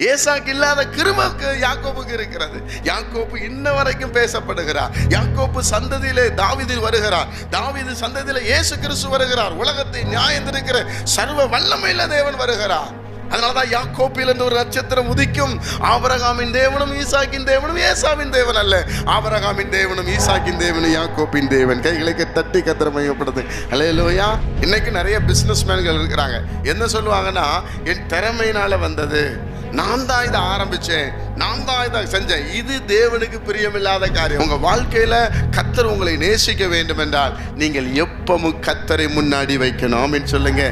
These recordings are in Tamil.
ஏசாக்கு இல்லாத கிருமக்கு யாக்கோபுக்கு இருக்கிறது. யாக்கோப்பு இன்ன வரைக்கும் பேசப்படுகிறார். யாக்கோப்பு சந்ததியிலே தாவீது வருகிறார். தாவீது சந்ததியில இயேசு கிறிஸ்து வருகிறார். உலகத்தை நியாயந்திருக்கிற சர்வ வல்லமையில தேவன் வருகிறார். அதனாலதான் யாக்கோப்பில் என்று ஒரு நட்சத்திரம் உதிக்கும். ஆபரகாமின் தேவனும் ஈசாக்கின் தேவனும் ஏசாவின் தேவன் அல்ல. ஆபரகாமின் தேவனும் ஈசாக்கின் தேவனும் யாக்கோப்பின் தேவன். கைகளுக்கு தட்டி கத்திர மையப்படுது அலையலோயா இன்னைக்கு நிறைய பிசினஸ் மேன்கள் இருக்கிறாங்க. என்ன சொல்லுவாங்கன்னா என் திறமையினால வந்தது. நான் தான் இதை ஆரம்பிச்சேன் நான் தான் இதை செஞ்சேன். இது தேவனுக்கு பிரியமில்லாத காரியம். உங்க வாழ்க்கையில கத்தர் உங்களை நேசிக்க வேண்டும் என்றால் நீங்கள் எப்பவும் கத்தரை முன்னாடி வைக்கணும். அப்படின்னு சொல்லுங்க.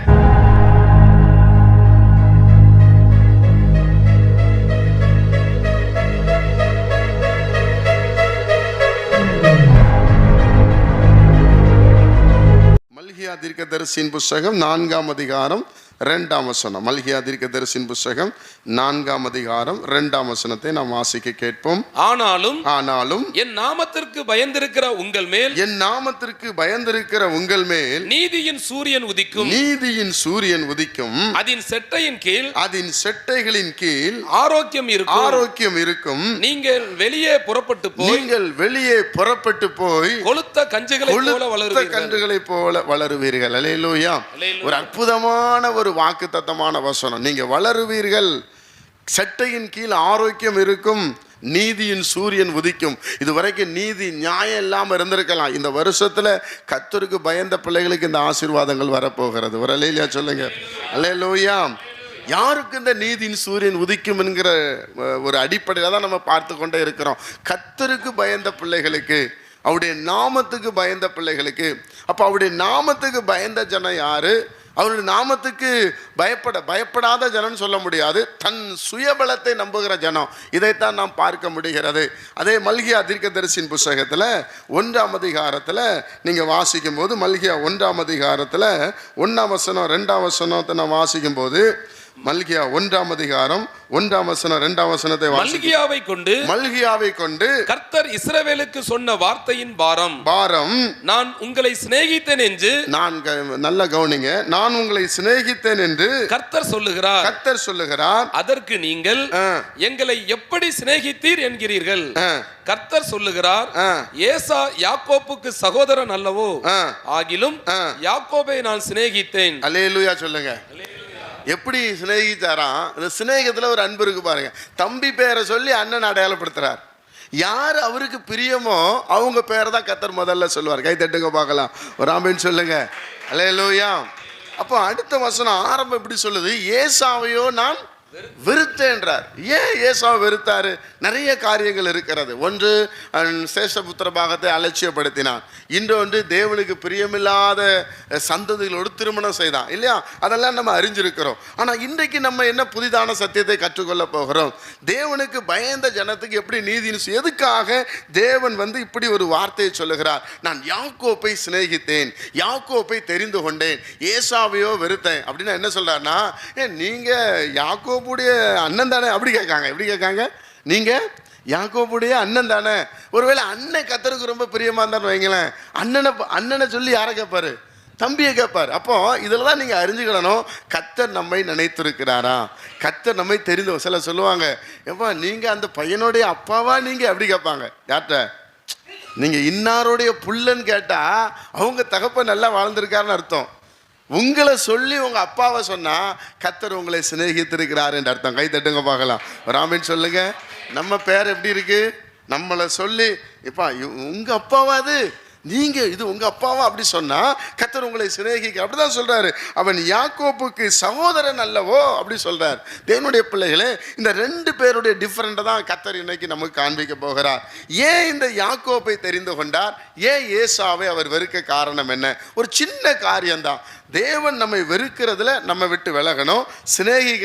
மல்கியா தீர்க்கதரிசியின் புஸ்தகம் நான்காம் அதிகாரம் ரெண்டாம் வசனம் மல்கியா தீர்க்கதரிசியின் புஸ்தகம் நான்காம் அதிகாரம் ரெண்டாம் வசனத்தை நாம் வாசிக்க கேட்போம். ஆனாலும் ஆனாலும் என் நாமத்திற்கு பயந்திருக்கிற உங்கள் மேல் என் நாமத்திற்கு பயந்திருக்கிற உங்கள் மேல் நீதியின் சூரியன் உதிக்கும். நீதியின் சூரியன் உதிக்கும். அதன் செட்டையின் கீழ் அதன் செட்டைகளின் கீழ் ஆரோக்கியம் இருக்கும். ஆரோக்கியம் இருக்கும். நீங்கள் வெளியே புறப்பட்டு போய் நீங்கள் வெளியே புறப்பட்டு போய் கொளுத்த கஞ்சுகளை போல வளருவீர்கள். கன்றுகளை போல வளருவீர்கள். அலையிலூயா. ஒரு அற்புதமான ஒரு வாக்கு தத்தமான வசனம். நீங்க வளருவீர்கள். சட்டையின் கீழ் ஆரோக்கியம் இருக்கும். நீதியின் சூரியன் உதிக்கும். இதுவரைக்கும் நீதி நியாயம் இல்லாமல் இருந்திருக்கலாம். இந்த வருஷத்துல கத்தருக்கு பயந்த பிள்ளைகளுக்கு இந்த ஆசீர்வாதங்கள் வரப்போகிறது. ஒரு அலையிலையா சொல்லுங்க. அலையலோயா யாருக்கு இந்த நீதியின் சூரியன் உதிக்கும் என்கிற ஒரு அடிப்படையில் தான் நம்ம பார்த்து கொண்டே இருக்கிறோம். கத்தருக்கு பயந்த பிள்ளைகளுக்கு அவருடைய நாமத்துக்கு பயந்த பிள்ளைகளுக்கு அப்போ அவருடைய நாமத்துக்கு பயந்த ஜனம் யாரு? அவருடைய நாமத்துக்கு பயப்பட பயப்படாத ஜனம்னு சொல்ல முடியாது. தன் சுயபலத்தை நம்புகிற ஜனம். இதைத்தான் நாம் பார்க்க முடிகிறது. அதே மல்கியா தீர்க்கதரிசின் புஸ்தகத்தில் ஒன்றாம் அதிகாரத்தில் நீங்கள் வாசிக்கும் போது மல்கியா ஒன்றாம் அதிகாரத்தில் ஒன்றாம் வசனம் ரெண்டாம் வசனத்தை நான் வாசிக்கும் போது மல்கியா ஒன்றாம் அதிகாரம் ஒன்றாம் வசனம் ரெண்டாம் வசனத்தை வாசி மல்கியாவை கொண்டு மல்கியாவை கொண்டு கர்த்தர் இஸ்ரவேலுக்கு சொன்ன வார்த்தையின் பாரம். பாரம். நான் உங்களை சிநேகித்தேன் என்று நான் நல்ல கவனிங்க. நான் உங்களை சிநேகித்தேன் என்று கர்த்தர் சொல்லுகிறார். கர்த்தர் சொல்லுகிறார். அதற்கு நீங்கள் எங்களை எப்படி சிநேகித்தீர் என்கிறீர்கள்? கர்த்தர் சொல்லுகிறார் ஏசா யாக்கோப்புக்கு சகோதரன் அல்லவோ. ஆகிலும். யாக்கோபை நான் சிநேகித்தேன். அல்லேலூயா சொல்லுங்க. எப்படி சிநேகித்தாராம்? இந்த சிநேகத்தில் ஒரு அன்பு இருக்கு பாருங்க. தம்பி பேரை சொல்லி அண்ணன் அடையாளப்படுத்துறார். யார் அவருக்கு பிரியமோ அவங்க பேரை தான் கத்தர் முதல்ல சொல்லுவார். கை தட்டுங்க பார்க்கலாம். ஒரு ஆம்பின்னு சொல்லுங்க. லோயா அப்போ அடுத்த வசனம் ஆரம்பம் எப்படி சொல்லுது? ஏசாவையோ நான் வெறுத்தேன்றார் ஏன் ஏசாவை வெறுத்தாரு? நிறைய காரியங்கள் இருக்கிறது. ஒன்று சேஷபுத்திர பாகத்தை அலட்சியப்படுத்தினான். இன்னொன்று தேவனுக்கு பிரியமில்லாத சந்ததிகளோடு திருமணம் செய்தான். இல்லையா? அதெல்லாம் நம்ம அறிஞ்சிருக்கிறோம். ஆனால் இன்றைக்கு நம்ம என்ன புதிதான சத்தியத்தை கற்றுக்கொள்ள போகிறோம்? தேவனுக்கு பயந்த ஜனத்துக்கு எப்படி நீதினு எதுக்காக தேவன் வந்து இப்படி ஒரு வார்த்தையை சொல்லுகிறார்? நான் யாக்கோப்பை சிநேகித்தேன். யாக்கோப்பை தெரிந்து கொண்டேன். ஏசாவையோ வெறுத்தேன். அப்படின்னா என்ன சொல்றாருன்னா நீங்கள் யாக்கோ யாக்கோப்புடைய அண்ணன் தானே? அப்படி கேட்காங்க. எப்படி கேட்காங்க? நீங்கள் யாக்கோப்புடைய அண்ணன் தானே? ஒருவேளை அண்ணன் கத்தருக்கு ரொம்ப பிரியமாக இருந்தான்னு வைங்களேன். அண்ணனை அண்ணனை சொல்லி யாரை கேட்பாரு? தம்பியை கேட்பார். அப்போ இதில் தான் நீங்கள் அறிஞ்சுக்கணும் கத்தர் நம்மை நினைத்திருக்கிறாரா? கத்தர் நம்மை தெரிந்தோம் சில சொல்லுவாங்க எப்பா நீங்கள் அந்த பையனுடைய அப்பாவா? நீங்கள் அப்படி கேட்பாங்க. யார்கிட்ட? நீங்கள் இன்னாருடைய புள்ளன்னு கேட்டால் அவங்க தகப்ப நல்லா வாழ்ந்திருக்காருன்னு அர்த்தம். உங்களை சொல்லி உங்க அப்பாவை சொன்னா கத்தர் உங்களை சிநேகித்திருக்கிறார் என்று அர்த்தம். கை தட்டுங்க பார்க்கலாம். ராமின் சொல்லுங்க. நம்ம பேர் எப்படி இருக்கு? நம்மளை சொல்லி இப்போ உங்கள் உங்க அப்பாவா அது? நீங்க இது உங்க அப்பாவா? அப்படி சொன்னா கத்தர் உங்களை சிநேகிக்க அப்படிதான் சொல்றாரு. அவன் யாக்கோப்புக்கு சகோதரன் அல்லவோ? அப்படி சொல்றார். தேவனுடைய பிள்ளைகளே இந்த ரெண்டு பேருடைய டிஃப்ரெண்ட்டை தான் கத்தர் இன்னைக்கு நமக்கு காண்பிக்க போகிறார். ஏன் இந்த யாக்கோப்பை தெரிந்து கொண்டார்? ஏன் ஏசாவை அவர் வெறுக்க காரணம் என்ன? ஒரு சின்ன காரியம்தான். தேவன் நம்மை வெறுக்கிறதுல நம்ம விட்டு விலகணும்.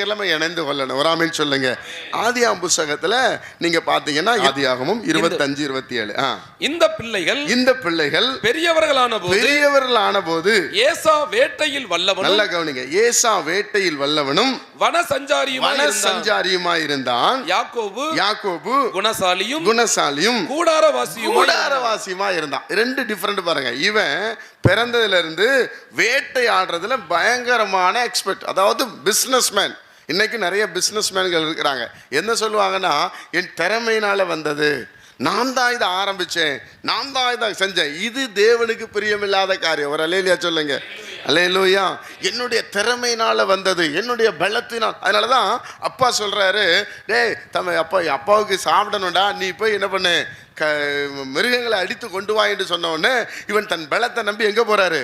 நம்ம இணைந்து கொள்ளணும். ஆமீன் சொல்லுங்க. ஆதியாம் புஸ்தகத்துல நீங்க பாத்தீங்கன்னா ஆதியாகமும் இருபத்தஞ்சு இருபத்தி ஏழு. இந்த பிள்ளைகள் இந்த பிள்ளைகள் பெரியவர்களான போது பெரியவர்கள் ஆன போது ஏசா வேட்டையில் வல்லவனும் நல்ல கவனிங்க. ஏசா வேட்டையில் வல்லவனும் வன சஞ்சாரியுமாய் வன இருந்தான். சஞ்சாரியுமாய் இருந்தான். யாக்கோபு யாக்கோபு குணசாலியும் குணசாலியும் கூடாரவாசியும் கூடாரவாசியமா இருந்தான். ரெண்டு டிஃபரெண்ட் பாருங்க. இவன் பிறந்ததுலேருந்து வேட்டையாடுறதுல பயங்கரமான எக்ஸ்பர்ட் அதாவது பிஸ்னஸ்மேன் இன்னைக்கு நிறைய பிஸ்னஸ் மேன்கள் இருக்கிறாங்க. என்ன சொல்லுவாங்கன்னா என் திறமையினால் வந்தது. நான் தான் இதை ஆரம்பிச்சேன் நான் தான் இதை செஞ்சேன். இது தேவனுக்கு பிரியமில்லாத காரியம். ஒரு அலையிலையா சொல்லுங்க. அலையிலூயா என்னுடைய திறமையினால் வந்தது என்னுடைய பலத்தினால். அதனால தான் அப்பா சொல்கிறாரு டேய் தம் அப்பா அப்பாவுக்கு சாப்பிடணும்டா நீ போய் என்ன பண்ணு? க மிருகங்களை அடித்து கொண்டு வா என்று சொன்ன இவன் தன் பலத்தை நம்பி எங்கே போகிறாரு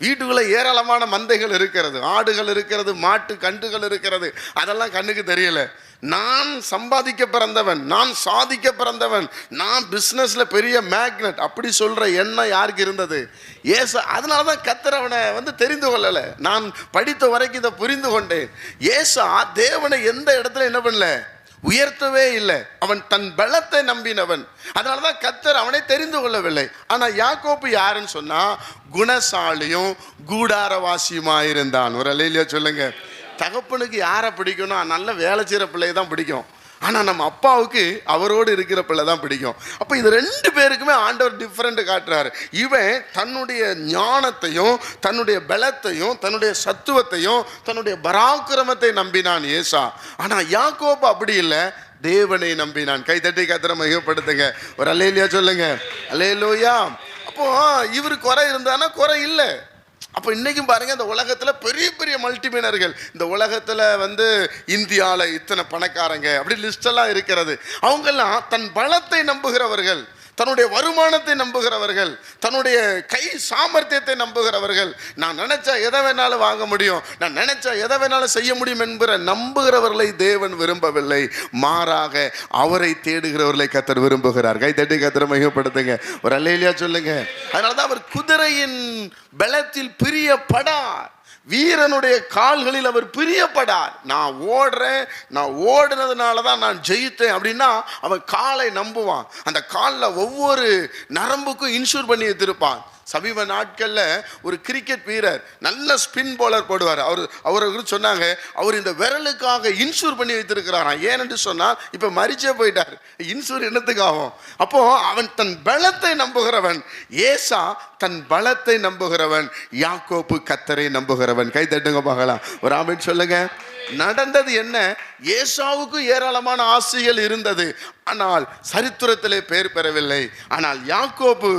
வீட்டுக்குள்ளே ஏராளமான மந்தைகள் இருக்கிறது ஆடுகள் இருக்கிறது மாட்டு கண்டுகள் இருக்கிறது. அதெல்லாம் கண்ணுக்கு தெரியலை. நான் சம்பாதிக்க பிறந்தவன் நான் சாதிக்க பிறந்தவன் நான் பிஸ்னஸில் பெரிய மேக்னட் அப்படி சொல்கிற எண்ணம் யாருக்கு இருந்தது? ஏசு அதனால தான் கத்தர் அவனை வந்து தெரிந்து கொள்ளலை. நான் படித்த வரைக்கும் இதை புரிந்து கொண்டேன். ஏசா தேவனை எந்த இடத்துல என்ன பண்ணல? உயர்த்தவே இல்லை. அவன் தன் பலத்தை நம்பினவன். அதனால தான் கத்தர் அவனை தெரிந்து கொள்ளவில்லை. ஆனால் யாக்கோப்பு யாருன்னு சொன்னால் குணசாலியும் கூடாரவாசியுமா இருந்தான் ஒரு அலையிலையா சொல்லுங்கள் தகப்பனுக்கு யாரை பிடிக்கணும் நல்ல வேலை செய்கிற பிள்ளையை தான் பிடிக்கும். ஆனால் நம்ம அப்பாவுக்கு அவரோடு இருக்கிற பிள்ளை தான் பிடிக்கும். அப்போ இது ரெண்டு பேருக்குமே ஆண்டவர் டிஃப்ரெண்ட் காட்டுறாரு. இவன் தன்னுடைய ஞானத்தையும் தன்னுடைய பலத்தையும் தன்னுடைய சத்துவத்தையும் தன்னுடைய பராக்கிரமத்தை நம்பினான் ஏசா. ஆனால் யாக்கோப்பு அப்படி இல்லை தேவனை நம்பினான். கைத்தட்டி கத்திர மையப்படுத்துங்க ஒரு அலையிலையா சொல்லுங்க. அலையிலோயா அப்போ இவர் குறை இருந்தானா? குறை இல்லை. அப்போ இன்றைக்கும் பாருங்கள் இந்த உலகத்தில் பெரிய பெரிய மல்டிமினர்கள் இந்த உலகத்தில் வந்து இந்தியாவில் இத்தனை பணக்காரங்க அப்படி லிஸ்டெல்லாம் இருக்கிறது. அவங்கெல்லாம் தன் பலத்தை நம்புகிறவர்கள். தன்னுடைய வருமானத்தை நம்புகிறவர்கள் தன்னுடைய கை சாமர்த்தியத்தை நம்புகிறவர்கள் நான் நினச்சா எதை வேணாலும் வாங்க முடியும் நான் நினச்சா எதை வேணாலும் செய்ய முடியும் என்கிற நம்புகிறவர்களை தேவன் விரும்பவில்லை. மாறாக அவரை தேடுகிறவர்களை கத்தர் விரும்புகிறார். கை தட்டி கத்தர் மையப்படுத்துங்க ஒரு அல்லையிலையா சொல்லுங்க. அதனாலதான் அவர் குதிரையின் பலத்தில் பிரியப்படார். வீரனுடைய கால்களில் அவர் பிரியப்படார். நான் ஓடுறேன் நான் ஓடுனதுனால தான் நான் ஜெயித்தேன் அப்படின்னா அவன் காலை நம்புவான். அந்த காலில் ஒவ்வொரு நரம்புக்கும் இன்சூர் பண்ணி வச்சிருப்பான் சமீப நாட்களில் ஒரு கிரிக்கெட் வீரர் நல்ல ஸ்பின் பவுலர் போடுவார். அவர் அவரை சொன்னாங்க அவர் இந்த விரலுக்காக இன்சூர் பண்ணி வைத்திருக்கிறாராம் ஏனென்று சொன்னால் இப்போ மறிச்சே போயிட்டார். இன்சூர் என்னத்துக்கு ஆகும்? அப்போ அவன் தன் பலத்தை நம்புகிறவன். ஏசா தன் பலத்தை நம்புகிறவன். யாக்கோப்பு கத்தரை நம்புகிறவன். கை தட்டுங்க பார்க்கலாம். ஒரு ஆமின்னு சொல்லுங்கள் நடந்தது என்ன? ஏசாவுக்கும் ஏராளமான ஆசைகள் இருந்தது. ஆனால் சரித்திரத்திலே பேர் பெறவில்லை. ஆனால் யாக்கோப்பு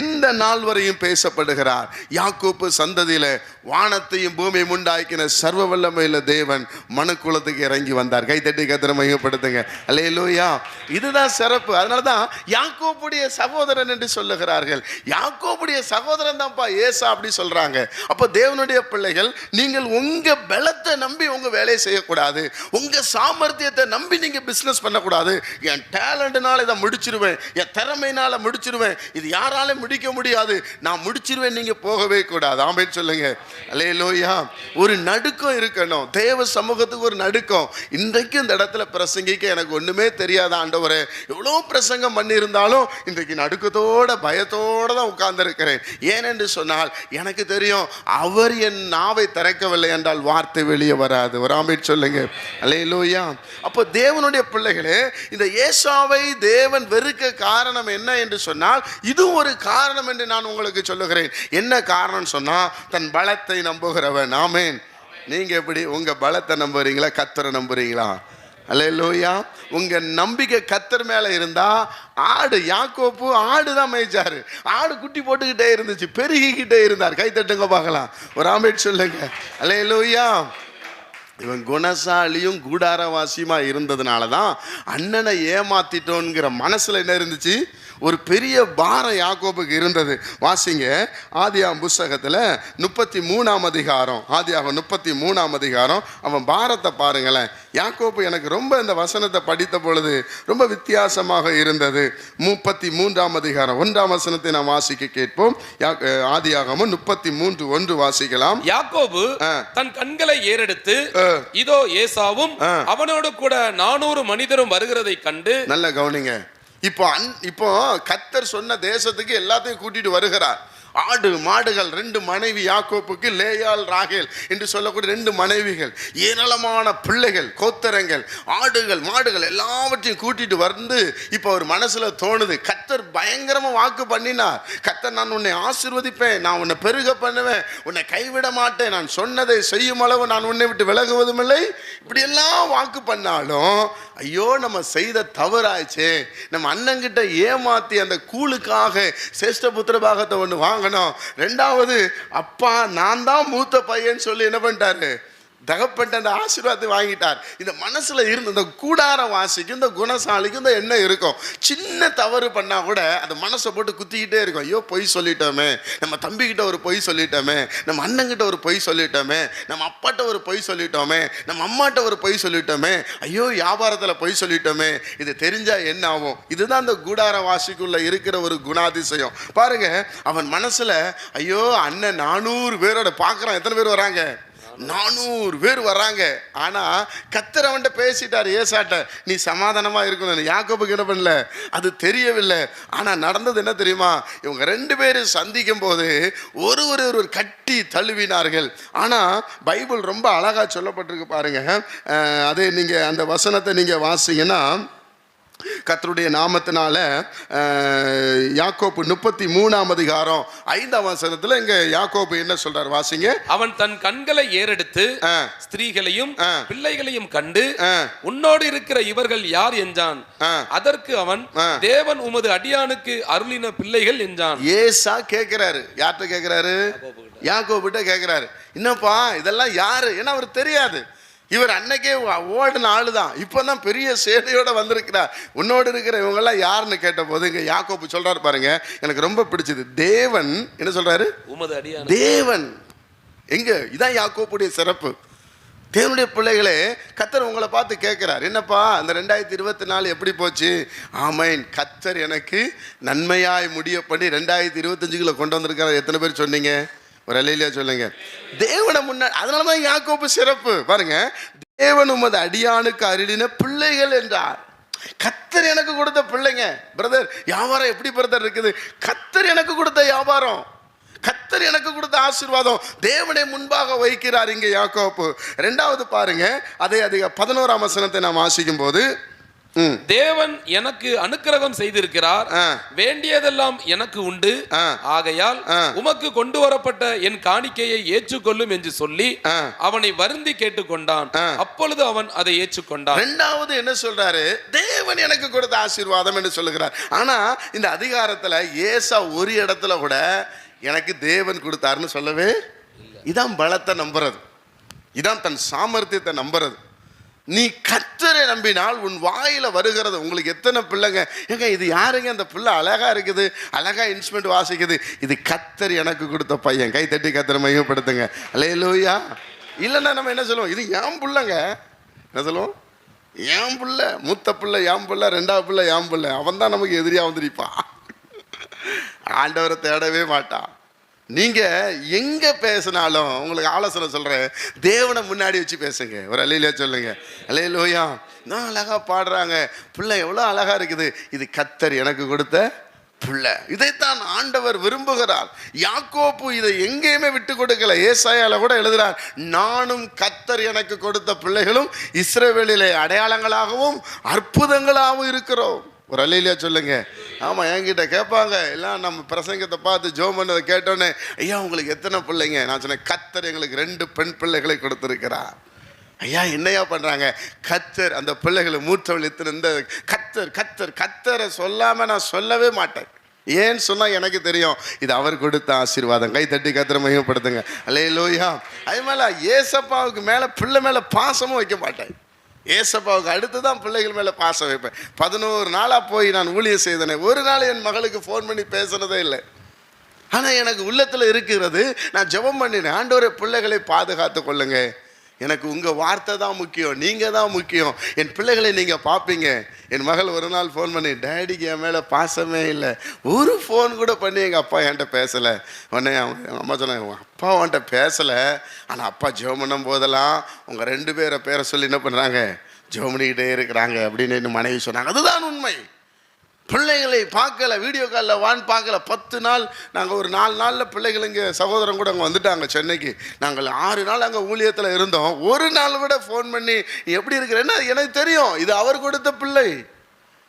இந்த நாள் வரையும் பேசப்படுகிறார். யாக்கோப்பு சந்ததியில வானத்தையும் பூமியும் உண்டாக்கின சர்வ வல்லமையில் தேவன் மனுக்குளத்துக்கு இறங்கி வந்தார். கைத்தட்டி கத்திர மையப்படுத்துங்க அல்லேலூயா. இதுதான் சிறப்பு. அதனால தான் யாக்கோப்புடைய சகோதரன் என்று சொல்லுகிறார்கள். யாக்கோப்புடைய சகோதரன் தான்ப்பா ஏசா அப்படி சொல்கிறாங்க அப்போ தேவனுடைய பிள்ளைகள் நீங்கள் உங்கள் பலத்தை நம்பி உங்கள் வேலையை செய்யக்கூடாது. உங்க சாமர்த்தியத்தை நம்பி நீங்க பிசினஸ் பண்ணக்கூடாது. என் டேலண்ட்னால இதை முடிச்சிருவேன். என் திறமையினால் முடிச்சிருவேன். இது யாராலும் முடிக்க முடியாது. நான் முடிச்சிருவேன் நீங்க போகவே கூடாது. ஆமேன்னு சொல்லுங்க. அலே லோயா ஒரு நடுக்கம் இருக்கணும். தேவ சமூகத்துக்கு ஒரு நடுக்கம். இன்றைக்கு இந்த இடத்துல பிரசங்கிக்க எனக்கு ஒண்ணுமே தெரியாத ஆண்டவரே. எவ்வளோ பிரசங்கம் பண்ணியிருந்தாலும் இன்றைக்கு நடுக்கத்தோட பயத்தோடு தான் உட்கார்ந்துருக்கிறேன். ஏனென்று சொன்னால் எனக்கு தெரியும் அவர் என் நாவை திறக்கவில்லை என்றால் வார்த்தை வெளியே வராது. ஒரு ஆமேன் சொல்லுங்க. அலையிலோயா லோயா அப்போ தேவனுடைய பிள்ளைகளே இந்த ஏசாவை தேவன் வெறுக்க காரணம் என்ன என்று சொன்னால் இது ஒரு காரணம் என்று நான் உங்களுக்கு சொல்லுகிறேன். என்ன காரணம் சொன்னால் தன் பலத்தை நம்புகிறவன். ஆமேன். நீங்கள் எப்படி உங்கள் பலத்தை நம்புறீங்களா கத்தரை நம்புறீங்களா? அலையிலோயா உங்கள் நம்பிக்கை கத்தர் மேலே இருந்தால் ஆடு யாக்கோப்பு ஆடு தான் மேய்ச்சாரு. ஆடு குட்டி போட்டுக்கிட்டே இருந்துச்சு பெருகிக்கிட்டே இருந்தார். கை தட்டுங்க பார்க்கலாம். ஒரு ஆமேட் சொல்லுங்க. அலையிலோயா இவன் குணசாலியும் கூடாரவாசியுமா இருந்ததுனால தான் அண்ணனை ஏமாத்திட்டோங்கிற மனசில் என்ன இருந்துச்சு? ஒரு பெரிய பாரம் யாக்கோபுக்கு இருந்தது. வாசிங்க ஆதியாம் புஸ்தகத்தில் முப்பத்தி மூணாம் அதிகாரம் ஆதியாகம் முப்பத்தி மூணாம் அதிகாரம். அவன் பாரத்தை பாருங்களேன். யாக்கோபு எனக்கு ரொம்ப இந்த வசனத்தை படித்த பொழுது ரொம்ப வித்தியாசமாக இருந்தது. முப்பத்தி மூன்றாம் அதிகாரம் ஒன்றாம் வசனத்தை நாம் வாசிக்க கேட்போம். ஆதியாகமும் முப்பத்தி மூன்று ஒன்று வாசிக்கலாம். யாக்கோபு. தன் கண்களை ஏறெடுத்து இதோ ஏசாவும். அவனோடு கூட நானூறு மனிதரும் வருகிறதை கண்டு நல்ல கவனிங்க. இப்போ அன் இப்போ கத்தர் சொன்ன தேசத்துக்கு எல்லாத்தையும் கூட்டிட்டு வருகிறார். ஆடு மாடுகள் ரெண்டு மனைவி யாக்கோப்புக்கு லேயால் ராகேல் என்று சொல்லக்கூடிய ரெண்டு மனைவிகள். ஏராளமான பிள்ளைகள் கோத்தரங்கள் ஆடுகள் மாடுகள் எல்லாவற்றையும் கூட்டிட்டு வந்து இப்போ அவர் மனசுல தோணுது. கத்தர் பயங்கரமா வாக்கு பண்ணினார். கத்தர் நான் உன்னை ஆசீர்வதிப்பேன் நான் உன்னை பெருக பண்ணுவேன் உன்னை கைவிட மாட்டேன் நான் சொன்னதை செய்யும் அளவு நான் உன்னை விட்டு விலகுவதும் இல்லை இப்படி எல்லாம் வாக்கு பண்ணாலும் ஐயோ நம்ம செய்த தவறாச்சு. நம்ம அண்ணங்கிட்ட ஏமாத்தி அந்த கூழுக்காக சேஷ்ட புத்திர பாகத்தை ஒன்று வாங்கணும் ரெண்டாவது அப்பா நான் தான் மூத்த பையன் சொல்லி என்ன பண்ணிட்டாரு? தகப்பட்ட அந்த ஆசீர்வாதத்தை வாங்கிட்டார். இந்த மனசில் இருந்த இந்த கூடார வாசிக்கும் இந்த குணசாலிக்கும் இந்த எண்ணம் இருக்கும். சின்ன தவறு பண்ணால் கூட அந்த மனசை போட்டு குத்திக்கிட்டே இருக்கும். ஐயோ பொய் சொல்லிட்டோமே. நம்ம தம்பிக்கிட்ட ஒரு பொய் சொல்லிட்டோமே. நம்ம அண்ணங்கிட்ட ஒரு பொய் சொல்லிட்டோமே. நம்ம அப்பாட்ட ஒரு பொய் சொல்லிட்டோமே. நம்ம அம்மாட்ட ஒரு பொய் சொல்லிட்டோமே. ஐயோ வியாபாரத்தில் பொய் சொல்லிட்டோமே. இது தெரிஞ்சால் என்ன ஆகும்? இதுதான் அந்த கூடார வாசிக்குள்ள இருக்கிற ஒரு குணாதிசயம். பாருங்க அவன் மனசில் ஐயோ அண்ணன் நானூறு பேரோட பார்க்குறான் எத்தனை பேர் வராங்க? நானூறு பேர் வர்றாங்க. ஆனால் கத்தர் அவன்கிட்ட பேசிட்டார் ஏசாட்ட நீ சமாதானமாக இருக்கணும். யாக்கோபுக்கு என்ன பண்ணல? அது தெரியவில்லை. ஆனால் நடந்தது என்ன தெரியுமா? இவங்க ரெண்டு பேரும் சந்திக்கும் போது ஒரு ஒரு ஒரு கட்டி தழுவினார்கள். ஆனால் பைபிள் ரொம்ப அழகாக சொல்லப்பட்டிருக்கு பாருங்க. அது நீங்கள் அந்த வசனத்தை நீங்கள் வாசிங்கன்னா கர்த்தருடைய நாமத்தினால யாக்கோப்பு முப்பத்தி மூணாம் அதிகாரம் ஐந்தாம் வசனத்துல இங்க யாக்கோப்பு என்ன சொல்றார் வாசிங்க அவன் தன் கண்களை ஏறெடுத்து. ஸ்திரீகளையும். பிள்ளைகளையும் கண்டு. உன்னோடு இருக்கிற இவர்கள் யார் என்றான். அதற்கு அவன். தேவன் உமது அடியானுக்கு அருளின பிள்ளைகள் என்றான் ஏசா கேட்கிறாரு யார்கிட்ட கேட்கிறாரு யாக்கோபிட்ட கேட்கிறாரு என்னப்பா இதெல்லாம் யாரு ஏன்னா அவர் தெரியாது இவர் அன்னைக்கே ஓடின ஆளு தான் இப்போ தான் பெரிய சேனையோட வந்திருக்கிறார். உன்னோடு இருக்கிற இவங்கெல்லாம் யாருன்னு கேட்ட போது இங்க யாக்கோப்பு சொல்றாரு பாருங்க. எனக்கு ரொம்ப பிடிச்சது. தேவன் என்ன சொல்றாரு? உமது அடியான். தேவன். எங்க? இதான் யாக்கோப்புடைய சிறப்பு. தேவனுடைய பிள்ளைகளே கத்தர் உங்களை பார்த்து கேட்கிறார். என்னப்பா அந்த ரெண்டாயிரத்தி இருபத்தி நாலு எப்படி போச்சு? ஆமைன். கத்தர் எனக்கு நன்மையாய் முடிய பண்ணி ரெண்டாயிரத்தி இருபத்தஞ்சுக்குள்ள கொண்டு வந்திருக்காரு எத்தனை பேர் சொன்னீங்க? ஒரு அலையிலையா சொல்லுங்க. தேவனை முன்னாடி அதனால தான் யாக்கோப்பு சிறப்பு. பாருங்க தேவன் உமது அடியானுக்கு அருளின பிள்ளைகள் என்றார். கத்தர் எனக்கு கொடுத்த பிள்ளைங்க. பிரதர் வியாபாரம் எப்படி பிரதர் இருக்குது? கத்தர் எனக்கு கொடுத்த வியாபாரம். கத்தர் எனக்கு கொடுத்த ஆசீர்வாதம். தேவனை முன்பாக வைக்கிறார் இங்கே யாக்கோப்பு ரெண்டாவது பாருங்க அதே அதிக பதினோராம் வசனத்தை நாம் ஆசிக்கும் போது தேவன் எனக்கு அனுக்கிரகம் செய்திருக்கிறார். வேண்டியதெல்லாம் எனக்கு உண்டு. ஆகையால். உமக்கு கொண்டு வரப்பட்ட என் காணிக்கையை ஏற்றுக்கொள்ளும் என்று சொல்லி. அவனை வருந்தி கேட்டுக்கொண்டான். அப்பொழுது அவன் அதை ஏற்றுக்கொண்டான் ரெண்டாவது என்ன சொல்றாரு தேவன் எனக்கு கொடுத்த ஆசீர்வாதம் என்று சொல்லுகிறார் ஆனா இந்த அதிகாரத்துல ஏசா ஒரு இடத்துல கூட எனக்கு தேவன் கொடுத்தாருன்னு சொல்லவே இதான் பலத்தை நம்புறது இதான் தன் சாமர்த்தியத்தை நம்புறது நீ கத்தரை நம்பினால் உன் வாயில் வருகிறது உங்களுக்கு எத்தனை பிள்ளைங்க? ஏங்க இது யாருங்க? அந்த பிள்ளை அழகாக இருக்குது அழகா இன்ஸ்ட்ருமெண்ட் வாசிக்குது. இது கத்தர் எனக்கு கொடுத்த பையன். கை தட்டி கத்தரை மையப்படுத்துங்க அலே லோய்யா இல்லைன்னா நம்ம என்ன சொல்லுவோம்? இது ஏன் பிள்ளைங்க. என்ன சொல்லுவோம்? ஏன் பிள்ளை. மூத்த பிள்ளை ஏன் பிள்ளை ரெண்டாவது பிள்ளை ஏன் பிள்ளை. அவன் தான் நமக்கு எதிரியாக வந்துருப்பான். ஆண்டவரை தேடவே மாட்டான். நீங்கள் எங்கே பேசினாலும் உங்களுக்கு ஆலோசனை சொல்கிறேன் தேவனை முன்னாடி வச்சு பேசுங்க. ஒரு அலையிலே சொல்லுங்க. அலையிலோயா நான் அழகா பாடுறாங்க. பிள்ளை எவ்வளோ அழகாக இருக்குது. இது கத்தர் எனக்கு கொடுத்த பிள்ளை. இதைத்தான் ஆண்டவர் விரும்புகிறார். யாக்கோப்பு இதை எங்கேயுமே விட்டு கொடுக்கல. ஏசாயால கூட எழுதுகிறார் நானும் கத்தர் எனக்கு கொடுத்த பிள்ளைகளும் இஸ்ரேவேலிலே அடையாளங்களாகவும் அற்புதங்களாகவும் இருக்கிறோம். ஒரு அலையிலையா சொல்லுங்க. ஆமாம் என்கிட்ட கேட்பாங்க. எல்லாம் நம்ம பிரசங்கத்தை பார்த்து ஜோ பண்ணதை கேட்டோன்னே ஐயா உங்களுக்கு எத்தனை பிள்ளைங்க? நான் சொன்னேன் கத்தர் எங்களுக்கு ரெண்டு பெண் பிள்ளைகளை கொடுத்துருக்கிறார் ஐயா என்னையா பண்ணுறாங்க கத்தர் அந்த பிள்ளைகளை மூத்தவள் எத்தனை இந்த கத்தர் கத்தர் கத்தரை சொல்லாமல் நான் சொல்லவே மாட்டேன். ஏன்னு சொன்னால் எனக்கு தெரியும் இது அவர் கொடுத்த ஆசீர்வாதம். கை தட்டி கத்திர மையப்படுத்துங்க அல்லே லோயா அது மேலே ஏசப்பாவுக்கு மேலே பிள்ளை மேலே பாசமும் வைக்க மாட்டேன். ஏசப்பாவுக்கு அடுத்து தான் பிள்ளைகள் மேலே பாசம் வைப்பேன். பதினோரு நாளாக போய் நான் ஊழியம் செய்தனே ஒரு நாள் என் மகளுக்கு ஃபோன் பண்ணி பேசுனதே இல்லை. ஆனால் எனக்கு உள்ளத்தில் இருக்கிறது நான் ஜெபம் பண்ணினேன். ஆண்டோரை பிள்ளைகளை பாதுகாத்து கொள்ளுங்கள் எனக்கு உங்கள் வார்த்தை தான் முக்கியம் நீங்கள் தான் முக்கியம். என் பிள்ளைகளை நீங்கள் பார்ப்பீங்க என் மகள் ஒரு நாள் ஃபோன் பண்ணி டேடிக்கு என் மேலே பாசமே இல்லை. ஒரு ஃபோன் கூட பண்ணி எங்கள் அப்பா என்கிட்ட பேசலை. உடனே அவங்க அம்மா சொன்னாங்க அப்பா உன்கிட்ட பேசலை. ஆனால் அப்பா ஜெபம் பண்ணும் போதெல்லாம் உங்கள் ரெண்டு பேரை பேரை சொல்லி என்ன பண்ணுறாங்க ஜெபம் பண்ணிக்கிட்டே இருக்கிறாங்க. அப்படின்னு என் மனைவி சொன்னாங்க. அதுதான் உண்மை. பிள்ளைகளை பார்க்கல வீடியோ காலில் வான் பார்க்கல. பத்து நாள் நாங்கள் ஒரு நாலு நாளில் பிள்ளைகள் இங்கே சகோதரன் கூட அங்கே வந்துட்டாங்க சென்னைக்கு. நாங்கள் ஆறு நாள் அங்கே ஊழியத்தில் இருந்தோம். ஒரு நாள் கூட ஃபோன் பண்ணி எப்படி இருக்கிறேன்னா எனக்கு தெரியும். இது அவர் கொடுத்த பிள்ளை.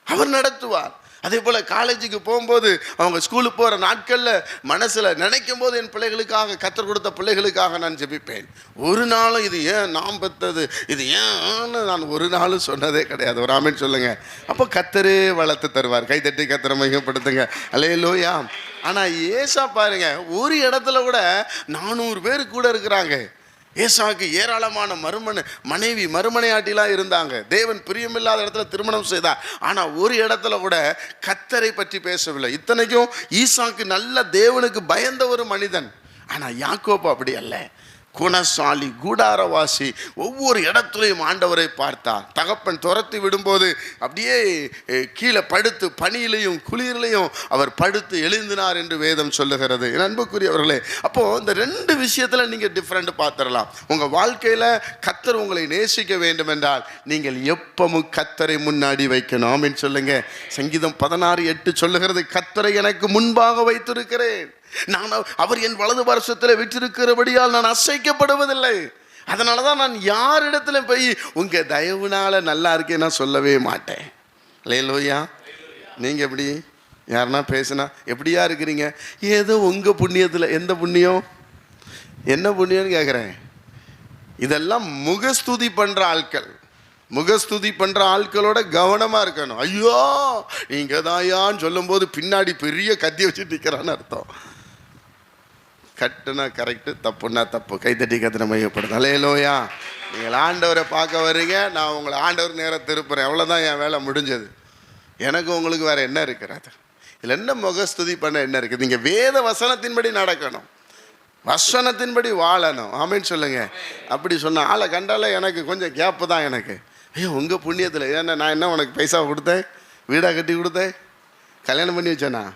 அவர் நடத்துவார். அதே போல் காலேஜுக்கு போகும்போது அவங்க ஸ்கூலுக்கு போகிற நாட்களில் மனசில் நினைக்கும் போது என் பிள்ளைகளுக்காக கற்றுக் கொடுத்த பிள்ளைகளுக்காக நான் ஜெபிப்பேன். ஒரு நாளும் இது ஏன் நாம் பெற்றது? இது ஏன்னு நான் ஒரு நாளும் சொன்னதே கிடையாது. ஒரு ஆமீன் சொல்லுங்கள் அப்போ கத்தரே வளர்த்து தருவார். கைத்தட்டி கத்தரை மையப்படுத்துங்க அலே லோயா ஆனால் ஏசா பாருங்க ஒரு இடத்துல கூட நானூறு பேர் கூட இருக்கிறாங்க. ஏசாக்கு ஏராளமான மறுமண மனைவி மறுமனையாட்டிலாம் இருந்தாங்க. தேவன் பிரியமில்லாத இடத்துல திருமணம் செய்தார். ஆனால் ஒரு இடத்துல கூட கத்தரை பற்றி பேசவில்லை. இத்தனைக்கும் ஈசாக்கு நல்ல தேவனுக்கு பயந்த ஒரு மனிதன். ஆனால் யாக்கோப்பு அப்படி அல்ல. குணசாலி கூடாரவாசி ஒவ்வொரு இடத்துலையும் ஆண்டவரை பார்த்தார் தகப்பன் துரத்தி விடும்போது அப்படியே கீழே படுத்து பனியிலையும் குளிரிலையும் அவர் படுத்து எழுந்தினார் என்று வேதம் சொல்லுகிறது. என் அன்புக்குரியவர்களே அப்போது இந்த ரெண்டு விஷயத்தில் நீங்கள் டிஃப்ரெண்ட் பார்த்துடலாம். உங்கள் வாழ்க்கையில் கத்தர் உங்களை நேசிக்க வேண்டும் என்றால் நீங்கள் எப்பவும் கத்தரை முன்னாடி வைக்கணும். அப்படின்னு சொல்லுங்கள் சங்கீதம் பதினாறு எட்டு சொல்லுகிறது கத்தரை எனக்கு முன்பாக வைத்திருக்கிறேன். நான் அவர் என் வலது வருஷத்தில் விற்றிருக்கிறபடியால் நான் அசைக்கப்படுவதில்லை. அதனால தான் நான் யாரிடத்துல போய் உங்கள் தயவுனால நல்லா இருக்கேன்னா நான் சொல்லவே மாட்டேன். லேலோயா நீங்கள் எப்படி? யாருன்னா பேசுனா எப்படியா இருக்கிறீங்க? ஏதோ உங்கள் புண்ணியத்தில் எந்த புண்ணியம்? என்ன புண்ணியம்னு கேட்குறேன் இதெல்லாம் முகஸ்துதி பண்ணுற ஆட்கள். முகஸ்துதி பண்ணுற ஆட்களோட கவனமாக இருக்கணும். ஐயோ நீங்க தாயான்னு சொல்லும்போது பின்னாடி பெரிய கத்தி வச்சு நிற்கிறான்னு அர்த்தம். கட்டுனா கரெக்டு தப்புன்னா தப்பு. கைத்தட்டி கத்தின மையப்படுது. அலையலோயா. நீங்கள் ஆண்டவரை பார்க்க வர்றீங்க. நான் உங்களை ஆண்டவர் நேரம் திருப்புறேன். அவ்வளோதான் என் வேலை முடிஞ்சது. எனக்கு உங்களுக்கு வேறு என்ன இருக்கிறது இதில் என்ன முகஸ்துதி பண்ண என்ன இருக்குது? நீங்கள் வேத வசனத்தின்படி நடக்கணும். வசனத்தின்படி வாழணும். ஆமின்னு சொல்லுங்க. அப்படி சொன்ன ஆளை கண்டால எனக்கு கொஞ்சம் கேப்பு தான் எனக்கு. ஐயோ உங்கள் புண்ணியத்தில். ஏன்னா நான் என்ன உனக்கு பைசா கொடுத்தேன்? வீடாக கட்டி கொடுத்தேன்? கல்யாணம் பண்ணி வச்சேனா?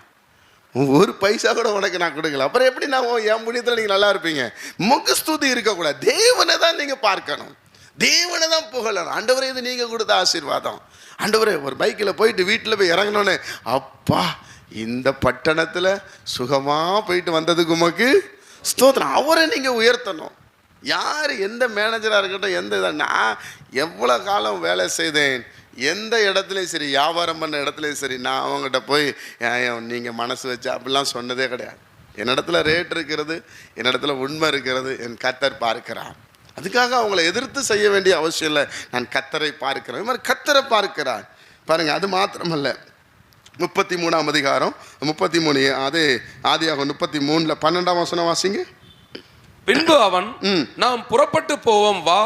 ஒரு பைசா கூட உனக்கு நான் கொடுக்கல. அப்புறம் எப்படி நான் என் புண்ணியத்தில் நீங்கள் நல்லா இருப்பீங்க? முகஸ்துதி இருக்கக்கூடாது. தேவனை தான் நீங்கள் பார்க்கணும். தேவனை தான் புகழணும். ஆண்டவரே இது நீங்கள் கொடுத்த ஆசீர்வாதம். ஆண்டவரே ஒரு பைக்கில் போயிட்டு வீட்டில் போய் இறங்கினோன்னே அப்பா இந்த பட்டணத்தில் சுகமாக போயிட்டு வந்ததுக்கு உமக்கு ஸ்தோத்திரம். அவரை நீங்கள் உயர்த்தணும். யார் எந்த மேனேஜராக இருக்கட்டும் எந்த இதாக நான் எவ்வளோ காலம் வேலை செய்தேன். எந்த இடத்துலையும் சரி வியாபாரம் பண்ண இடத்துலையும் சரி நான் அவங்ககிட்ட போய் நீங்கள் மனசு வச்சு அப்படிலாம் சொன்னதே கிடையாது. என்னிடத்துல ரேட் இருக்கிறது என்னிடத்துல உண்மை இருக்கிறது என் கத்தர் பார்க்கிறார். அதுக்காக அவங்கள எதிர்த்து செய்ய வேண்டிய அவசியம் இல்லை. நான் கத்தரை பார்க்கிறேன். இது மாதிரி கத்தரை பார்க்கிறார். பாருங்க அது மாத்திரமல்ல. முப்பத்தி மூணாம் அதிகாரம் முப்பத்தி மூணு அது ஆதியாகும் முப்பத்தி மூணில் பன்னெண்டாம் வசனம் வாசிங்க. பின்பு அவன் நாம் புறப்பட்டு போவோம் வா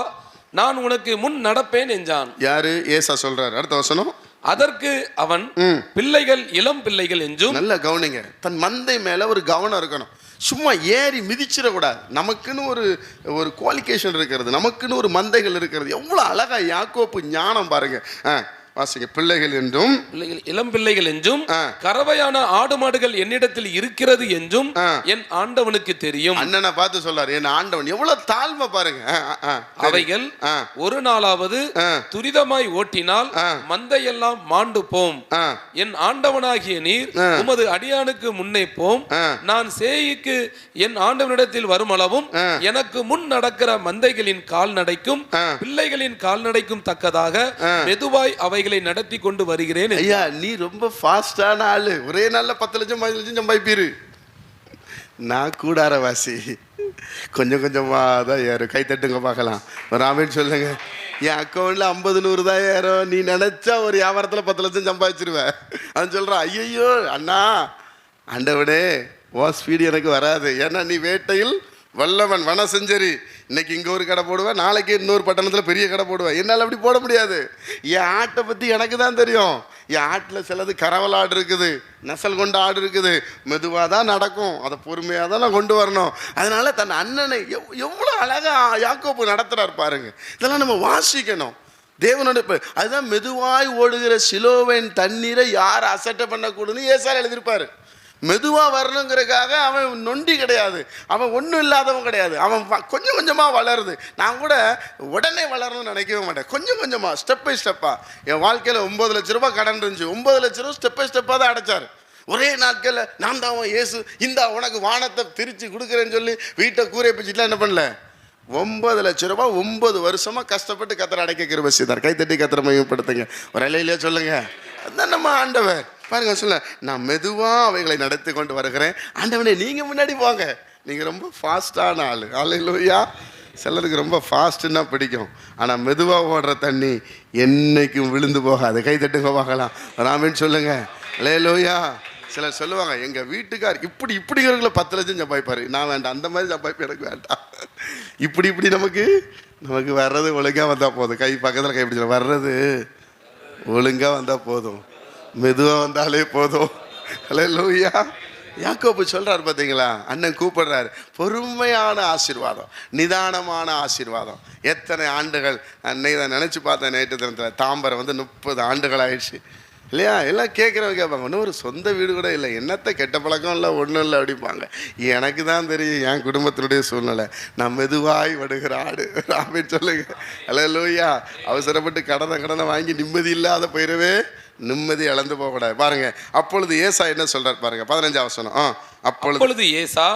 நான் உனக்கு முன் நடப்பேன் என்றான். யாரு? ஏசா சொல்றாரு. அடுத்த வசனம். அதற்கு அவன் பிள்ளைகள் இளம் பிள்ளைகள் என்றும் நல்ல கவனிங்க. தன் மந்தை மேல ஒரு கவனம் இருக்கணும். சும்மா ஏறி மிதிச்சிடக்கூடாது. நமக்குன்னு ஒரு ஒரு குவாலிஃபிகேஷன் இருக்கிறது. நமக்குன்னு ஒரு மந்தைகள் இருக்கிறது. எவ்வளோ அழகா யாக்கோப்பு ஞானம் பாருங்க. ஆ. வாசிங்க பிள்ளைகள் என்றும் இளம் பிள்ளைகள் என்றும். கறவையான ஆடு மாடுகள் என்னிடத்தில் இருக்கிறது என்றும். என் ஆண்டவனுக்கு தெரியும் அண்ணனை பார்த்து சொல்றாரு என் ஆண்டவன் எவ்வளவு தாழ்மை பாருங்க. அவைகள். ஒரு நாளாவது. துரிதமாய் ஓட்டினால். மந்தையெல்லாம் மாண்டு போம் என் ஆண்டவனாகிய நீர். உமது அடியானுக்கு முன்னே போம். நான் சேயிக்கு என் ஆண்டவனிடத்தில் வருமளவும் ஆ. எனக்கு முன் நடக்கிற மந்தைகளின் கால்நடைக்கும். பிள்ளைகளின் கால்நடைக்கும் தக்கதாக. மெதுவாய் அவைகளை நடத்தி கொண்டு வருகிறேன் ஐயா நீ ரொம்ப ஃபாஸ்டான ஆளு. ஒரே நாளில் பத்து லட்சம் பதினஞ்சு லட்சம் சம்பாதிப்பீரு. நான் கூடாரவாசி. கொஞ்சம் கொஞ்சமாக தான் ஏறும். கைத்தட்டுங்க பார்க்கலாம். ஒரு சொல்லுங்க. என் அக்கௌண்ட்ல ஐம்பது நூறு தான் ஏறும். நீ நினைச்சா ஒரு வியாபாரத்துல பத்து லட்சம் சம்பாதிச்சிருவ. அவன் சொல்கிறான் ஐயையோ அண்ணா ஆண்டவனே ஓ ஸ்பீடு எனக்கு வராது. ஏன்னா நீ வேட்டையில் வல்லவன் வன செஞ்சரி இன்னைக்கு இங்கே ஒரு கடை போடுவேன் நாளைக்கு இன்னொரு பட்டணத்தில் பெரிய கடை போடுவேன் என்னால் அப்படி போட முடியாது. என் ஆட்டை பற்றி எனக்கு தான் தெரியும். என் ஆட்டில் சிலது கரவல் ஆடு இருக்குது நெசல் கொண்ட ஆடு இருக்குது. மெதுவாக தான் நடக்கும். அதை பொறுமையாக தான் நான் கொண்டு வரணும். அதனால் தன் அண்ணனை எவ் எவ்வளோ அழகாக யாக்கோப்பு நடத்துகிறார் பாருங்க. இதெல்லாம் நம்ம வாசிக்கணும். தேவனோட அதுதான் மெதுவாய் ஓடுகிற சிலோவின் தண்ணீரை யார் அசட்டை பண்ணக்கூடாதுன்னு ஏசார் எழுதியிருப்பாரு. மெதுவாக வரணுங்கிறதுக்காக அவன் நொண்டி கிடையாது. அவன் ஒன்றும் இல்லாதவன் கிடையாது. அவன் கொஞ்சம் கொஞ்சமாக வளருது. நான் கூட உடனே வளரணும்னு நினைக்கவே மாட்டேன். கொஞ்சம் கொஞ்சமாக ஸ்டெப் பை ஸ்டெப்பாக என் வாழ்க்கையில் ஒம்பது லட்ச ரூபாய் கடன் இருந்துச்சு. ஒம்பது லட்ச ரூபா ஸ்டெப் பை ஸ்டெப்பாக தான் அடைச்சார். ஒரே நாட்களில் நான் தான் அவன் இந்தா உனக்கு வானத்தை பிரித்து கொடுக்குறேன்னு சொல்லி வீட்டை கூரை பிச்சுட்டுலாம் என்ன பண்ணல? ஒன்பது லட்ச ரூபா ஒன்பது வருஷமாக கஷ்டப்பட்டு கத்திர அடைக்க கிருபசி தான் கைத்தட்டி கத்திர மையப்படுத்துங்க. ஒரு இலையிலே சொல்லுங்கள் அதுதான் நம்ம ஆண்டவர்? பாருங்க சொல்ல நான் மெதுவாக அவைகளை நடத்தி கொண்டு வருகிறேன். ஆண்டவனே நீங்கள் முன்னாடி போங்க. நீங்கள் ரொம்ப ஃபாஸ்டான ஆள். ஆலையிலோயா சிலருக்கு ரொம்ப ஃபாஸ்ட்டுன்னா பிடிக்கும். ஆனால் மெதுவாக ஓடுற தண்ணி என்னைக்கும் விழுந்து போகாது. கை தட்டுங்க பார்க்கலாம். ராமன் சொல்லுங்க. லேலோயா சிலர் சொல்லுவாங்க எங்கள் வீட்டுக்கார் இப்படி இப்படிங்கிறவங்கள பத்து லட்சம் சம்பாதிப்பார். நான் வேண்டாம். அந்த மாதிரி சம்பாதிப்பு எனக்கு வேண்டாம். இப்படி இப்படி நமக்கு நமக்கு வர்றது ஒழுங்காக வந்தால் போதும். கை பக்கத்தில் கை பிடிச்சல வர்றது ஒழுங்காக வந்தால் போதும். மெதுவாக வந்தாலே போதும். ஹலோ லூயா யாக்கோப்பு சொல்றாரு பார்த்தீங்களா அண்ணன் கூப்பிடுறாரு. பொறுமையான ஆசீர்வாதம் நிதானமான ஆசீர்வாதம். எத்தனை ஆண்டுகள் அன்னை தான் நினச்சி பார்த்தேன் நேற்று தினத்தில். தாம்பரம் வந்து முப்பது ஆண்டுகள் ஆயிடுச்சு. இல்லையா? எல்லாம் கேட்குறவங்க கேட்பாங்க இன்னும் ஒரு சொந்த வீடு கூட இல்லை என்னத்த கெட்ட பழக்கம் இல்லை ஒன்றும் இல்லை அப்படிம்பாங்க. எனக்கு தான் தெரியும் என் குடும்பத்தினுடைய சூழ்நிலை. நான் மெதுவாய் வடுகிற ஆடு. அப்படின்னு சொல்லுங்க. அல்ல லோய்யா அவசரப்பட்டு கடனை கடனை வாங்கி நிம்மதி இல்லாத போயிடவே நிம்மதி இழந்து போகக்கூடாது. பாருங்கள் அப்பொழுது ஏசா என்ன சொல்கிறார் பாருங்க பதினஞ்சாவது சொன்னோம் ஆ அப்பொழுது ஏசா.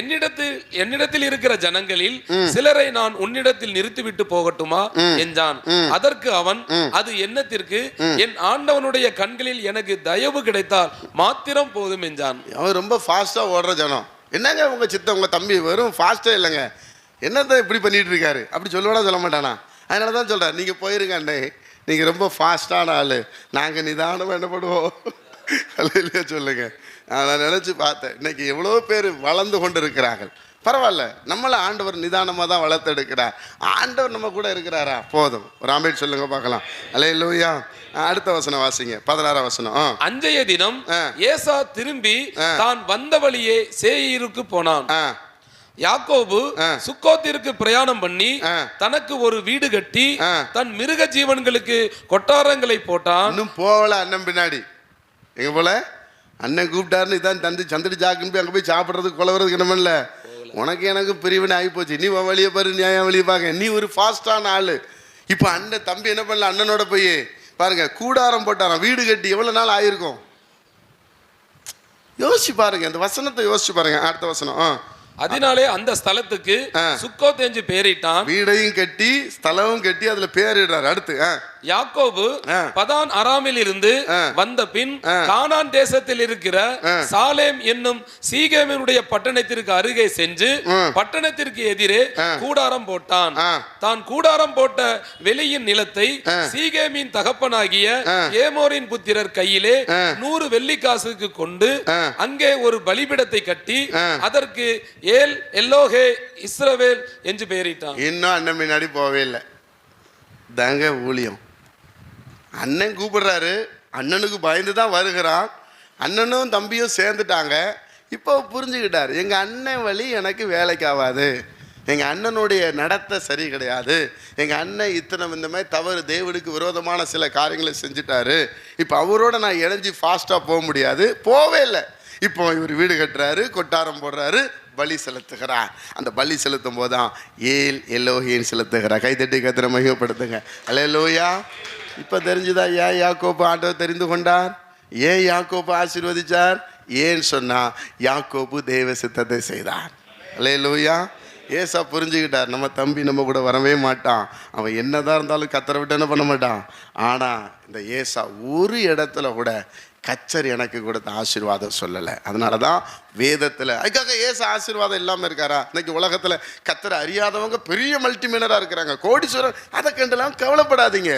என்னிடத்தில் என்னிடத்தில் இருக்கிற ஜனங்களில் சிலரை நான் உன்னிடத்தில் நிறுத்திவிட்டு போகட்டுமா? என்றான். அதற்கு அவன் அது என்னத்திற்கு? என் ஆண்டவனுடைய கண்களில் எனக்கு தயவு கிடைத்தால் மாத்திரம் போதும் என்றான். அவன் ரொம்ப ஃபாஸ்ட்டாக ஓடுற ஜனம். என்னங்க உங்க சித்த உங்க தம்பி வெறும் ஃபாஸ்ட்டே இல்லைங்க? என்னத்த இப்படி பண்ணிட்டு இருக்காரு? அப்படி சொல்லுவானா சொல்ல மாட்டானா? அதனால தான் சொல்கிறேன் நீங்கள் போயிருங்க அண்ணே. நீங்கள் ரொம்ப ஃபாஸ்ட்டான ஆள். நாங்கள் நிதானமாக என்ன பண்ணுவோம்? சொல்லுங்க. நான் நினச்சி பார்த்தேன். இன்னைக்கு எவ்வளோ பேர் வளர்ந்து கொண்டு இருக்கிறார்கள் பரவாயில்ல நம்மளை ஆண்டவர் நிதானமாக தான் வளர்த்தெடுக்கிறார். ஆண்டவர் நம்ம கூட இருக்கிறாரா? போதும். ஒரு ஆம்பேட் சொல்லுங்க பார்க்கலாம். அலே லூயா அடுத்த வசனம் வாசிங்க. பதினாறாம் வசனம். அன்றைய தினம். ஏசா திரும்பி தான் வந்த வழியே சேயீருக்கு போனான். யாக்கோபு சுக்கோத்திற்கு பிரயாணம் பண்ணி. தனக்கு ஒரு வீடு கட்டி. தன் மிருக ஜீவன்களுக்கு கொட்டாரங்களை போட்டான். இன்னும் போகல அண்ணன் பின்னாடி. எங்க போல? அண்ணன் கூப்பிட்டாருன்னு இதான் தந்தி சந்திரி ஜாக்குன்னு போய் அங்கே போய் சாப்பிட்றதுக்கு கொலவறதுக்கு என்ன பண்ணல? உனக்கு எனக்கு பிரிவினை ஆகி போச்சு. நீ வழியை பாரு நீ என் வழியை பார்க்க நீ ஒரு ஃபாஸ்டான ஆளு. இப்போ அண்ணன் தம்பி என்ன பண்ணல? அண்ணனோட போய் பாருங்க கூடாரம் போட்டாராம். வீடு கட்டி எவ்வளோ நாள் ஆயிருக்கும்? யோசிச்சு பாருங்க இந்த வசனத்தை யோசிச்சு பாருங்க அடுத்த வசனம். ஆ. அதனாலே அந்த ஸ்தலத்துக்கு ஆ. சுக்கோத் என்று பெயரிட்டான் வீடையும் கட்டி ஸ்தலமும் கட்டி அதுல பேரிடுறாரு. அடுத்து யாக்கோபு. பதான் அராமில் இருந்து. வந்த பின் கானான் தேசத்தில் இருக்கிற சாலேம் என்னும் சீகேமினுடைய பட்டணத்திற்கு அருகே சென்று பட்டணத்திற்கு எதிரே கூடாரம் போட்டான். தான் கூடாரம் போட்ட வெளியின் நிலத்தை சீகேமின் தகப்பனாகிய ஏமோரின் புத்திரர் கையிலே நூறு வெள்ளிக்காசுக்கு கொண்டு அங்கே ஒரு பலிபிடத்தை கட்டி அதற்கு ஏல் எல்லோஹே இஸ்ரவேல் என்று பெயரிட்டான். இன்னும் அண்ணன் முன்னாடி போவே இல்லை. தாங்க ஊழியம். அண்ணன் கூப்பிடுறாரு. அண்ணனுக்கு பயந்து தான் வருகிறான். அண்ணனும் தம்பியும் சேர்ந்துட்டாங்க. இப்போ புரிஞ்சுக்கிட்டார். எங்கள் அண்ணன் வழி எனக்கு வேலைக்கு ஆகாது எங்கள் அண்ணனுடைய நடத்தை சரி கிடையாது. எங்கள் அண்ணன் இத்தனை இந்த மாதிரி தவறு தேவனுக்கு விரோதமான சில காரியங்களை செஞ்சுட்டாரு. இப்போ அவரோட நான் இணைஞ்சு ஃபாஸ்ட்டாக போக முடியாது. போவே இல்லை. இப்போ இவர் வீடு கட்டுறாரு கொட்டாரம் போடுறாரு. பலி செலுத்துகிறார் அந்த பலி செலுத்தும் போது தான் ஏல் எல்லோஹின்னு செலுத்துகிறார் கைத்தட்டி கத்திர அலே லோயா இப்போ தெரிஞ்சுதா ஏன் யாக்கோப்பு ஆண்டவர் தெரிந்து கொண்டார்? ஏன் யாக்கோப்பு ஆசீர்வதிச்சார்? ஏன்னு சொன்னா யாக்கோப்பு தேவ சித்தத்தை செய்தார். லோயா ஏசா புரிஞ்சுக்கிட்டார். நம்ம தம்பி நம்ம கூட வரவே மாட்டான். அவன் என்னதான் இருந்தாலும் கத்தரை விட்டு என்ன பண்ண மாட்டான்? ஆனால் இந்த ஏசா ஒரு இடத்துல கூட கச்சர் எனக்கு கொடுத்த ஆசீர்வாதம் சொல்லலை. அதனால தான் வேதத்தில் அதுக்காக ஏசு ஆசீர்வாதம் இல்லாமல் இருக்காரா? இன்னைக்கு உலகத்தில் கத்தரை அறியாதவங்க பெரிய மல்டிமீனராக இருக்கிறாங்க. கோடீஸ்வரர் அதை கண்டெல்லாம் கவலைப்படாதீங்க.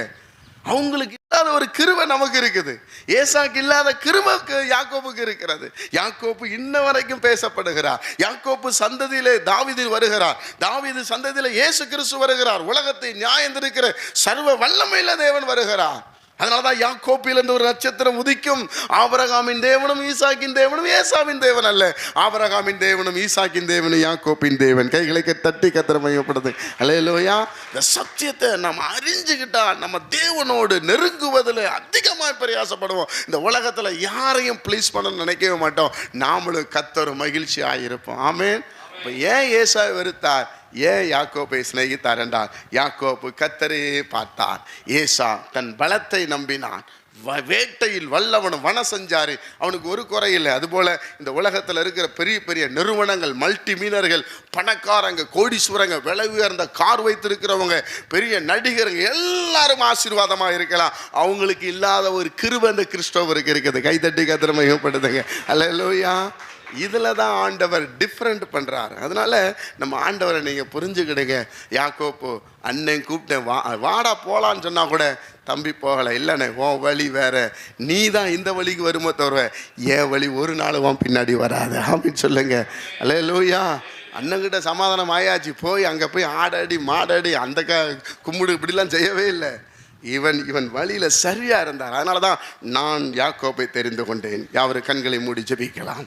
அவங்களுக்கு இல்லாத ஒரு கிருவை நமக்கு இருக்குது. ஏசாக்கு இல்லாத கிருபைக்கு யாக்கோப்புக்கு இருக்கிறது. யாக்கோப்பு இன்ன வரைக்கும் பேசப்படுகிறார். யாக்கோப்பு சந்ததியிலே தாவிதில் வருகிறார். தாவீது சந்ததியில் இயேசு கிறிஸ்து வருகிறார். உலகத்தை நியாயந்திருக்கிற சர்வ வல்லமையில தேவன் வருகிறார். அதனாலதான் யாக்கோப்பில் இருந்து ஒரு நட்சத்திரம் உதிக்கும். ஆபரகாமின் தேவனும் ஈசாக்கின் தேவனும் ஏசாவின் தேவன் அல்ல. ஆபரகாமின் தேவனும் ஈசாக்கின் தேவனும் யாக்கோப்பின் தேவன். கைகளை தட்டி கத்திர மையப்படுது அல்லையா இந்த சத்தியத்தை நம்ம அறிஞ்சுக்கிட்டா நம்ம தேவனோடு நெருங்குவதில் அதிகமாக பிரயாசப்படுவோம். இந்த உலகத்தில் யாரையும் ப்ளீஸ் பண்ண நினைக்கவே மாட்டோம். நாமளும் கத்தர் மகிழ்ச்சி ஆகியிருப்போம் ஆமென். இப்போ ஏன் ஏசா வெறுத்தார்? ஏன் யாக்கோப்பை சிநேகித்தார் என்றார் யாக்கோப்பு கத்தரையே பார்த்தார். ஏசா தன் பலத்தை நம்பினான். வ- வேட்டையில் வல்லவனும் வனசஞ்சாரி அவனுக்கு ஒரு குறை இல்லை அதுபோல இந்த உலகத்தில் இருக்கிற பெரிய பெரிய நிறுவனங்கள் மல்டி மீனர்கள் பணக்காரங்க கோடீஸ்வரங்க விலை உயர்ந்த கார் வைத்திருக்கிறவங்க பெரிய நடிகருங்க எல்லாரும் ஆசீர்வாதமாக இருக்கலாம். அவங்களுக்கு இல்லாத ஒரு கிருவந்த கிறிஸ்டோவருக்கு இருக்குது. கைதட்டி கத்திரமையப்படுதுங்க அல்ல இதில் தான் ஆண்டவர் டிஃப்ரெண்ட் பண்ணுறாரு அதனால் நம்ம ஆண்டவரை நீங்கள் புரிஞ்சுக்கிடுங்க. யாக்கோப்போ அண்ணன் கூப்பிட்டேன் வா வாடா போகலான்னு சொன்னால் கூட தம்பி போகலை. இல்லைண்ணே உன் வழி வேறு. நீ தான் இந்த வழிக்கு வருமோ தவிர என் வழி ஒரு நாள் உன் பின்னாடி வராது. அப்படின்னு சொல்லுங்க. அல்ல லூயா அண்ணங்கிட்ட சமாதானம் ஆயாச்சு. போய் அங்கே போய் ஆடாடி மாடாடி அந்த க கும்பிடு இப்படிலாம் செய்யவே இல்லை. இவன் இவன் வழியில் சரியாக இருந்தார் அதனால தான் நான் யாக்கோப்பை தெரிந்து கொண்டேன். யாவர் கண்களை மூடி ஜபிக்கலாம்.